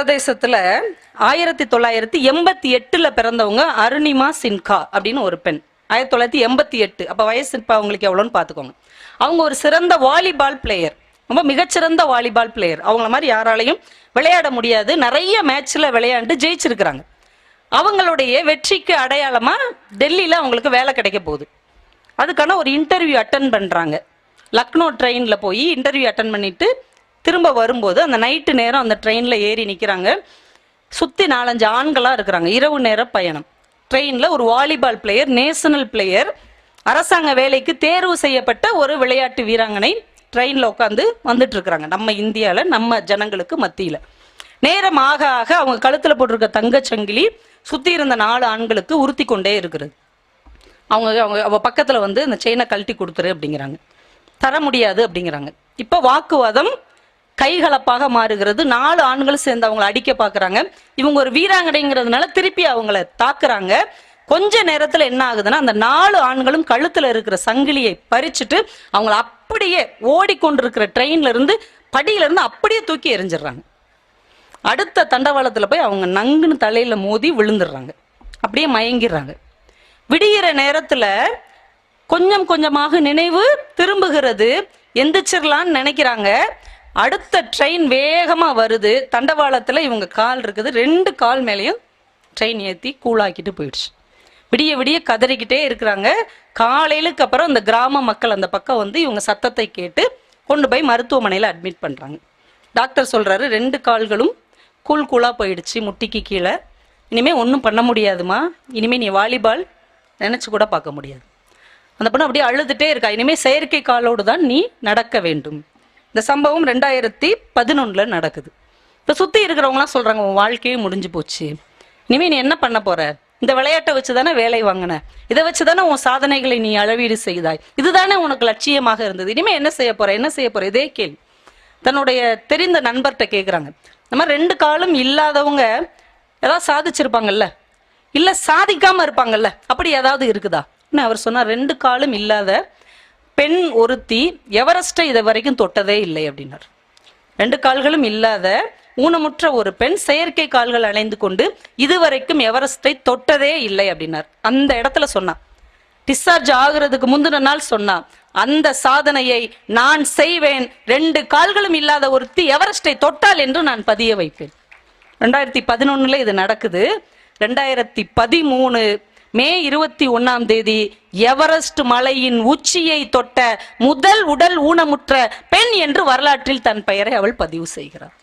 உத்தரப்பிரதேசத்துல ஆயிரத்தி தொள்ளாயிரத்தி எண்பத்தி எட்டுல பிறந்தவங்க அருணிமா சின்கா அப்படின்னு ஒரு பெண். ஆயிரத்தி தொள்ளாயிரத்தி எண்பத்தி எட்டு. அப்போ வயசு இப்போ அவங்களுக்கு எவ்வளோன்னு பார்த்துக்கோங்க. அவங்க ஒரு சிறந்த வாலிபால் பிளேயர் ரொம்ப மிகச்சிறந்த வாலிபால் பிளேயர் அவங்கள மாதிரி யாராலையும் விளையாட முடியாது. நிறைய மேட்ச்சில் விளையாண்டு ஜெயிச்சிருக்கிறாங்க. அவங்களுடைய வெற்றிக்கு அடையாளமாக டெல்லியில் அவங்களுக்கு வேலை கிடைக்க போகுது. அதுக்கான ஒரு இன்டர்வியூ அட்டன் பண்ணுறாங்க லக்னோ ட்ரெயினில் போய் இன்டர்வியூ அட்டன் பண்ணிட்டு திரும்ப வரும்போது அந்த நைட்டு நேரம் அந்த ட்ரெயினில் ஏறி நிற்கிறாங்க சுற்றி நாலஞ்சு ஆண்களாக இருக்கிறாங்க. இரவு நேர பயணம். ட்ரெயினில் ஒரு வாலிபால் பிளேயர் நேஷனல் பிளேயர் அரசாங்க வேலைக்கு தேர்வு செய்யப்பட்ட ஒரு விளையாட்டு வீராங்கனை ட்ரெயினில் உட்காந்து வந்துட்டுருக்குறாங்க நம்ம இந்தியாவில் நம்ம ஜனங்களுக்கு மத்தியில். நேரம் ஆக ஆக அவங்க கழுத்தில் போட்டிருக்க தங்கச் சங்கிலி இருந்த நாலு ஆண்களுக்கு உறுத்தி கொண்டே இருக்கிறது. அவங்க அவங்க அவள் பக்கத்தில் வந்து இந்த செயினை கழட்டி கொடுத்துரு அப்படிங்கிறாங்க. தர முடியாது அப்படிங்கிறாங்க. இப்போ வாக்குவாதம் கைகலப்பாக மாறுகிறது. நாலு ஆண்களும் சேர்ந்து அவங்கள அடிக்க பார்க்குறாங்க இவங்க ஒரு வீராங்கனைங்கிறதுனால திருப்பி அவங்கள தாக்குறாங்க. கொஞ்ச நேரத்தில் என்ன ஆகுதுன்னா அந்த நாலு ஆண்களும் கழுத்தில் இருக்கிற சங்கிலியை பறிச்சுட்டு அவங்கள அப்படியே ஓடிக்கொண்டிருக்கிற ட்ரெயின்ல இருந்து படியிலிருந்து அப்படியே தூக்கி எறிஞ்சிடுறாங்க. அடுத்த தண்டவாளத்தில் போய் அவங்க நங்குன்னு தலையில் மோதி விழுந்துடுறாங்க. அப்படியே மயங்கிடுறாங்க. விடிகிற நேரத்தில் கொஞ்சம் கொஞ்சமாக நினைவு திரும்புகிறது. எந்திரிச்சிடலான்னு நினைக்கிறாங்க. அடுத்த ட்ரெயின் வேகமாக வருது. தண்டவாளத்தில் இவங்க கால் இருக்குது. ரெண்டு கால் மேலேயும் ட்ரெயின் ஏற்றி கூழாக்கிட்டு போயிடுச்சு. விடிய விடிய கதறிக்கிட்டே இருக்கிறாங்க. காலையிலுக்கு அப்புறம் அந்த கிராம மக்கள் அந்த பக்கம் வந்து இவங்க சத்தத்தை கேட்டு கொண்டு போய் மருத்துவமனையில் அட்மிட் பண்ணுறாங்க டாக்டர் சொல்கிறாரு ரெண்டு கால்களும் கூழ் கூழாக போயிடுச்சு முட்டிக்கு கீழே. இனிமேல் ஒன்றும் பண்ண முடியாதுமா. இனிமேல் நீ வாலிபால் நினச்சி கூட பார்க்க முடியாது. அந்த பொண்ணு அப்படியே அழுதுகிட்டே இருக்கா. இனிமேல் செயற்கை காலோடு தான் நீ நடக்க வேண்டும். இந்த சம்பவம் ரெண்டாயிரத்தி பதினொன்னுல நடக்குது. இப்போ சுத்தி இருக்கிறவங்களாம் சொல்றாங்க உன் வாழ்க்கையே முடிஞ்சு போச்சு. இனிமேல் நீ என்ன பண்ண போற? இந்த விளையாட்டை வச்சு தானே வேலை வாங்கின. இதை வச்சு தானே உன் சாதனைகளை நீ அளவீடு செய்தாய். இதுதானே உனக்கு லட்சியமாக இருந்தது. இனிமே என்ன செய்ய போற? என்ன செய்ய போற? இதே கேள்வி. தன்னுடைய தெரிந்த நண்பர்கிட்ட கேட்குறாங்க இந்த மாதிரி ரெண்டு காலும் இல்லாதவங்க ஏதாவது சாதிச்சிருப்பாங்கல்ல? இல்ல சாதிக்காம இருப்பாங்கல்ல? அப்படி ஏதாவது இருக்குதா? அவர் சொன்னார் ரெண்டு காலும் இல்லாத பெண் ஒருத்தி எவரெஸ்ட்டை இது வரைக்கும் தொட்டதே இல்லை அப்படின்னார். ரெண்டு கால்களும் இல்லாத ஊனமுற்ற ஒரு பெண் செயற்கை கால்கள் அணைந்து கொண்டு இதுவரைக்கும் எவரெஸ்ட்டை தொட்டதே இல்லை அப்படின்னார். அந்த இடத்துல சொன்னா. டிஸ்சார்ஜ் ஆகுறதுக்கு முந்தின நாள் சொன்னா அந்த சாதனையை நான் செய்வேன் ரெண்டு கால்களும் இல்லாத ஒருத்தி எவரெஸ்டை தொட்டால் என்று நான் பதிய வைப்பேன். ரெண்டாயிரத்தி பதினொன்னுல இது நடக்குது. ரெண்டாயிரத்தி பதிமூணு மே இருபத்தி ஒன்னாம் தேதி எவரெஸ்ட் மலையின் உச்சியை தொட்ட முதல் உடல் ஊனமுற்ற பெண் என்று வரலாற்றில் தன் பெயரை அவள் பதிவு செய்கிறார்.